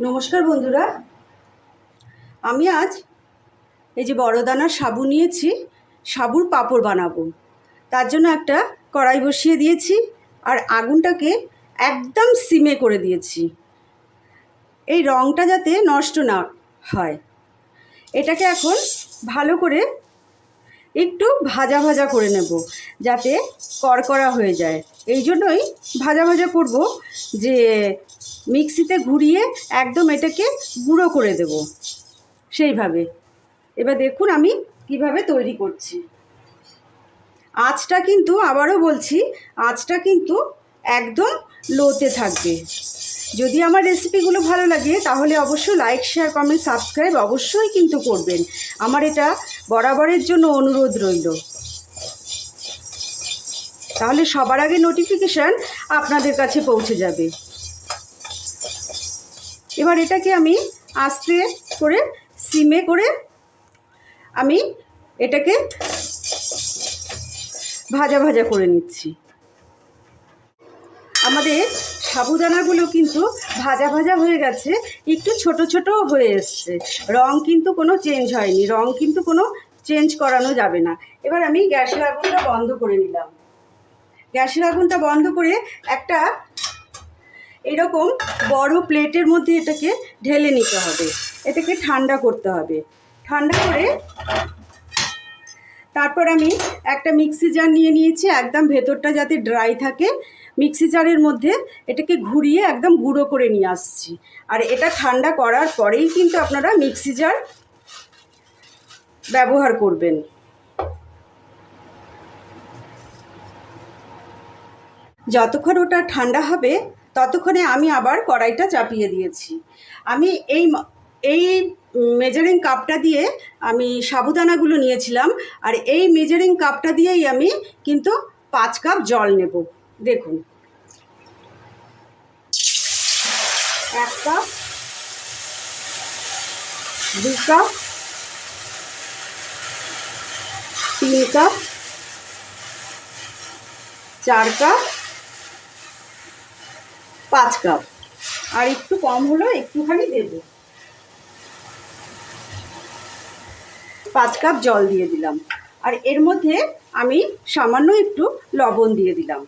নমস্কার বন্ধুরা। আমি আজ এই যে বড় দানার সাবু নিয়েছি, সাবুর পাঁপড় বানাবো। তার জন্য একটা কড়াই বসিয়ে দিয়েছি আর আগুনটাকে একদম সিমে করে দিয়েছি। এই রঙটা যাতে নষ্ট না হয়। এটাকে এখন ভালো করে একটু ভাজা ভাজা করে নেব, যাতে কড়কড়া হয়ে যায়। এই জন্যই ভাজা ভাজা করব, যে মিক্সিতে ঘুরিয়ে একদম এটাকে গুঁড়ো করে দেব। সেইভাবে। এবার দেখুন আমি কীভাবে তৈরি করছি। আঁচটা কিন্তু, আবারও বলছি, আঁচটা কিন্তু একদম লোতে থাকবে। যদি আমার রেসিপিগুলো ভালো লাগে, তাহলে অবশ্যই লাইক, শেয়ার, কমেন্ট, সাবস্ক্রাইব অবশ্যই কিন্তু করবেন। আমার এটা বরাবরের জন্য অনুরোধ রইল। তাহলে সবার আগে নোটিফিকেশান আপনাদের কাছে পৌঁছে যাবে। এবার এটাকে আমি আস্তে করে সিমে করে আমি এটাকে ভাজা ভাজা করে নিচ্ছি। আমাদের সাবুদানাগুলো কিন্তু ভাজা ভাজা হয়ে গেছে, একটু ছোট ছোট হয়ে এসছে। রং কিন্তু কোনো চেঞ্জ হয়নি, রং কিন্তু কোনো চেঞ্জ করানো যাবে না। এবার আমি গ্যাসের আগুনটা বন্ধ করে নিলাম। গ্যাসের আগুনটা বন্ধ করে একটা এরকম বড় প্লেটের মধ্যে এটাকে ঢেলে নিতে হবে। এটাকে ঠান্ডা করতে হবে। ঠান্ডা করে তারপর আমি একটা মিক্সি জার নিয়ে নিয়েছি, একদম ভেতরটা যাতে ড্রাই থাকে। মিক্সি জারের মধ্যে এটাকে ঘুরিয়ে একদম গুঁড়ো করে নিয়ে আসছি। আর এটা ঠান্ডা করার পরেই কিন্তু আপনারা মিক্সি জার ব্যবহার করবেন। যতক্ষণ ওটা ঠান্ডা হবে, ততক্ষণে আমি আবার কড়াইটা চাপিয়ে দিয়েছি। আমি এই এই মেজারিং কাপটা দিয়ে আমি সাবুদানাগুলো নিয়েছিলাম, আর এই মেজারিং কাপটা দিয়েই আমি কিন্তু পাঁচ কাপ জল নেব। দেখুন। এক কাপ দু কাপ তিন কাপ চার কাপ পাঁচ কাপ আর একটু কম হলো একটুখানি দেব। পাঁচ কাপ জল দিয়ে দিলাম। আর এর মধ্যে আমি সামান্য একটু লবণ দিয়ে দিলাম।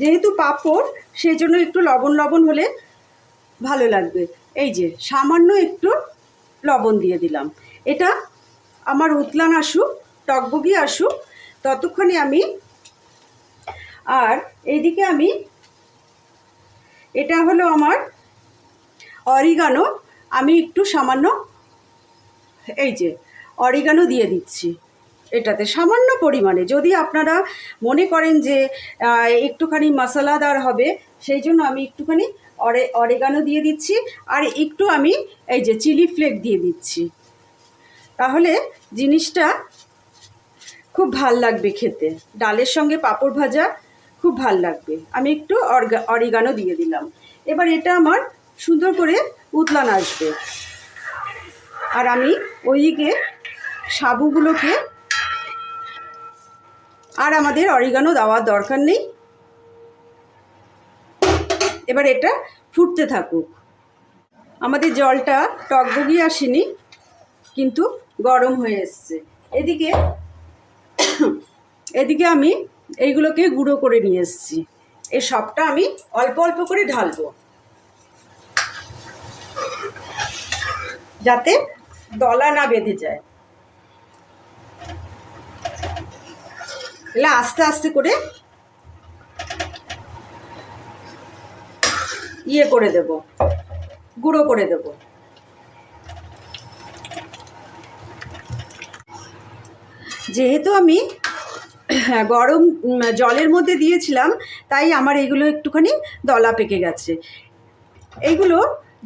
যেহেতু পাঁপড় সেই জন্য একটু লবণ লবণ হলে ভালো লাগবে। এই যে, সামান্য একটু লবণ দিয়ে দিলাম। এটা আমার উতলান আসুক টকবগি আসুক ততক্ষণে আমি আর এইদিকে আমি এটা হলো আমার অরিগানো। আমি একটু সামান্য, এই যে, অরিগানো দিয়ে দিচ্ছি। এটাতে সামান্য পরিমাণে। যদি আপনারা মনে করেন যে একটুখানি মশলাদার হবে, সেই জন্য আমি একটুখানি অরে, অরেগানো দিয়ে দিচ্ছি, আর একটু আমি এই যে চিলি ফ্লেক দিয়ে দিচ্ছি। তাহলে জিনিসটা খুব ভালো লাগবে খেতে। ডালের সঙ্গে পাঁপড় ভাজা খুব ভালো লাগবে। আমি একটু অর্গা, অরিগানো দিয়ে দিলাম। এবার এটা আমার সুন্দর করে উতলান আসবে। আর আমি ওইদিকে সাবুগুলোকে আর আমাদের অরিগানো দেওয়ার দরকার নেই। এবার এটা ফুটতে থাকুক। আমাদের জলটা টকবগি আসেনি, কিন্তু গরম হয়ে এসছে। এদিকে এদিকে আমি এইগুলোকে গুঁড়ো করে নিয়ে এসেছি। এই সবটা আমি অল্প অল্প করে ঢালবো। যাতে দলা না বেঁধে যায়। এলে আস্তে আস্তে করে ইয়ে করে দেব, গুঁড়ো করে দেব। যেহেতু আমি গরম জলের মধ্যে দিয়েছিলাম, তাই আমার এগুলো একটুখানি দলা পেকে গেছে। এইগুলো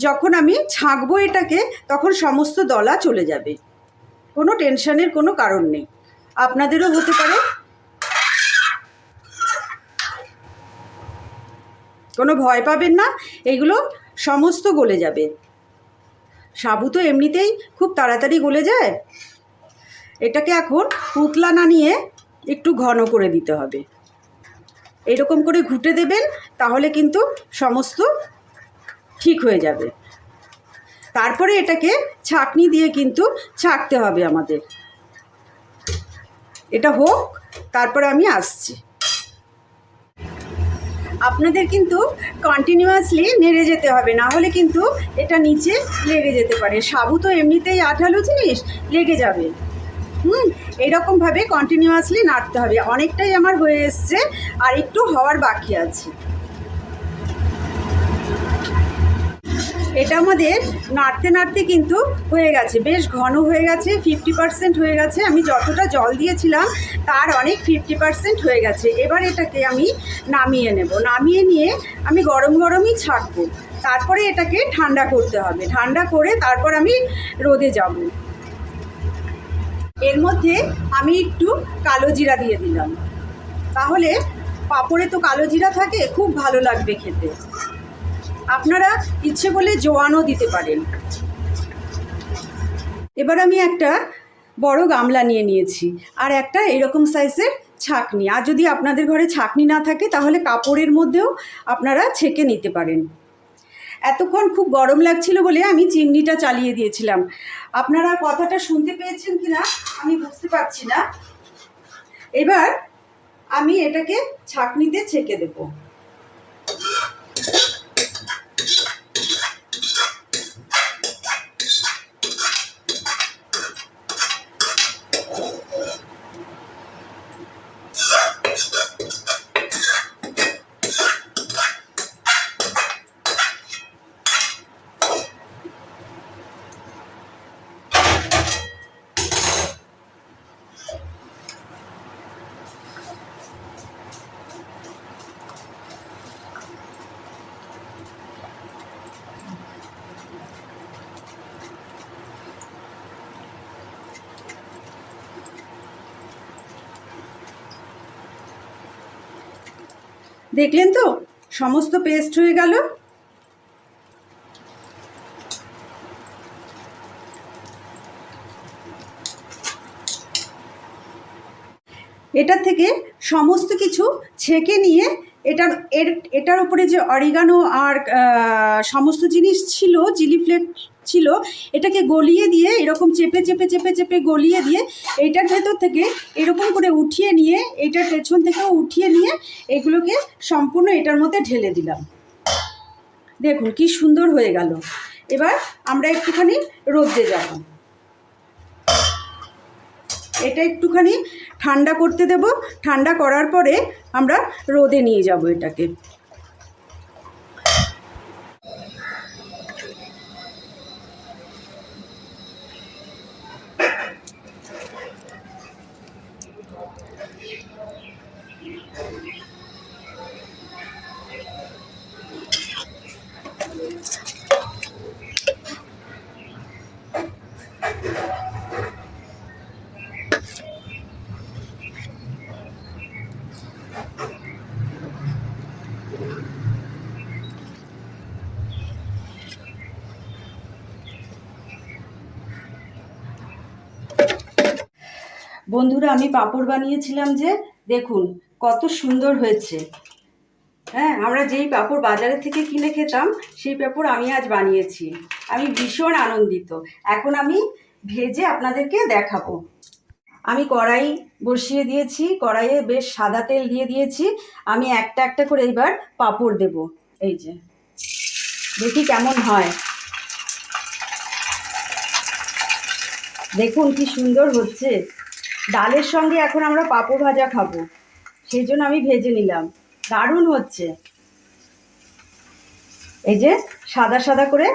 যখন আমি ছাঁকবো এটাকে, তখন সমস্ত দলা চলে যাবে। কোনো টেনশনের কোনো কারণ নেই। আপনাদেরও হতে পারে কোনো ভয় পাবেন না, এগুলো সমস্ত গলে যাবে। সাবু তো এমনিতেই খুব তাড়াতাড়ি গলে যায়। এটাকে এখন পুতলা না নিয়ে একটু ঘন করে দিতে হবে। এরকম করে ঘুটে দেবেন, তাহলে কিন্তু সমস্ত ঠিক হয়ে যাবে। তারপরে এটাকে ছাঁকনি দিয়ে কিন্তু ছাঁকতে হবে আমাদের। এটা হোক, তারপরে আমি আসছি। আপনাদের কিন্তু কন্টিনিউয়াসলি নেড়ে যেতে হবে, না হলে কিন্তু এটা নিচে লেগে যেতে পারে। সাবু তো এমনিতেই আঠালো জিনিস, লেগে যাবে। হুম, এরকমভাবে কন্টিনিউয়াসলি নাড়তে হবে। অনেকটাই আমার হয়ে এসছে, আর একটু হওয়ার বাকি আছে। এটা আমাদের নাড়তে নাড়তে কিন্তু হয়ে গেছে। বেশ ঘন হয়ে গেছে ফিফটি পার্সেন্ট হয়ে গেছে। আমি যতটা জল দিয়েছিলাম, তার অনেক ফিফটি পার্সেন্ট হয়ে গেছে। এবার এটাকে আমি নামিয়ে নেব। নামিয়ে নিয়ে আমি গরম গরমই ছাড়বো তারপরে এটাকে ঠান্ডা করতে হবে। ঠান্ডা করে তারপর আমি রোদে যাব। এর মধ্যে আমি একটু কালো জিরা দিয়ে দিলাম। তাহলে পাঁপড়ে তো কালো জিরা থাকে, খুব ভালো লাগবে খেতে। আপনারা ইচ্ছে করলে জোয়ানও দিতে পারেন। এবার আমি একটা বড় গামলা নিয়ে নিয়েছি, আর একটা এরকম সাইজের ছাকনি। আর যদি আপনাদের ঘরে ছাকনি না থাকে, তাহলে কাপড়ের মধ্যেও আপনারা ছেঁকে নিতে পারেন। এতক্ষণ খুব গরম লাগছিল বলে আমি চিমনিটা চালিয়ে দিয়েছিলাম। আপনারা কথাটা শুনতে পেয়েছেন কি না আমি বুঝতে পারছি না। এবার আমি এটাকে ছাকনিতে ছেঁকে দেবো। দেখলেন তো? সমস্ত পেস্ট হয়ে গেল। এটা থেকে সমস্ত কিছু ছেঁকে নিয়ে এটার, এর, এটার উপরে যে অরিগানো আর সমস্ত জিনিস ছিল, চিলি ফ্লেক ছিল, এটাকে গলিয়ে দিয়ে, এরকম চেপে চেপে চেপে চেপে গলিয়ে দিয়ে এইটার ভেতর থেকে এরকম করে উঠিয়ে নিয়ে এইটার পেছন থেকেও উঠিয়ে নিয়ে, এগুলোকে সম্পূর্ণ এটার মধ্যে ঢেলে দিলাম। দেখুন কি সুন্দর হয়ে গেল। এবার আমরা একটুখানি রোদে যাব। এটা একটুখানি ঠান্ডা করতে দেব। ঠান্ডা করার পরে আমরা রোদে নিয়ে যাব এটাকে। বন্ধুরা, আমি পাঁপড় বানিয়েছিলাম যে, দেখুন, কত সুন্দর হয়েছে। হ্যাঁ আমরা যেই পাঁপড় বাজারে থেকে কিনে খেতাম, সেই পাঁপড় আমি আজ বানিয়েছি। আমি ভীষণ আনন্দিত। এখন আমি ভেজে আপনাদেরকে দেখাবো। আমি কড়াই বসিয়ে দিয়েছি, কড়াইয়ে বেশ সাদা তেল দিয়ে দিয়েছি। আমি একটা একটা করে এইবার পাঁপড় দেব। এই যে, দেখি কেমন হয়। দেখুন কি সুন্দর হচ্ছে। ডালের সঙ্গে এখন আমরা পাঁপড় ভাজা খাব। সেই জন্য আমি ভেজে নিলাম। দারুণ হচ্ছে। এই যে সাদা সাদা করে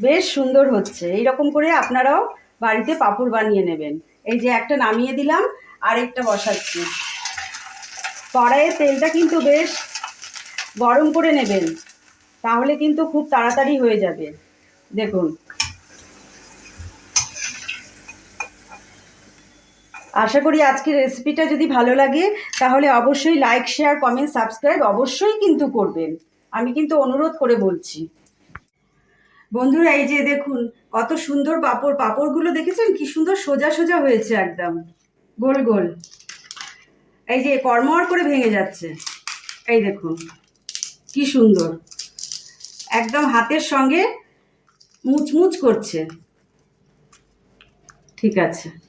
বেশ সুন্দর হচ্ছে। এই রকম করে আপনারাও বাড়িতে পাঁপড় বানিয়ে নেবেন। এই যে একটা নামিয়ে দিলাম আর একটা বসাচ্ছি। কড়াইয়ের তেলটা কিন্তু বেশ গরম করে নেবেন। তাহলে কিন্তু খুব তাড়াতাড়ি হয়ে যাবে। দেখুন আশা করি আজকের রেসিপিটা যদি ভালো লাগে, তাহলে অবশ্যই লাইক শেয়ার কমেন্ট সাবস্ক্রাইব অবশ্যই কিন্তু করবেন। আমি কিন্তু অনুরোধ করে বলছি। বন্ধুরা, এই যে দেখুন, কত সুন্দর পাপড়। পাপড়গুলো দেখেছেন? কি সুন্দর সোজা সোজা হয়েছে একদম। গোল গোল। এই যে কর্মর করে ভেঙে যাচ্ছে। এই দেখুন, কি সুন্দর। একদম হাতের সঙ্গে মুচমুচ করছে। ঠিক আছে।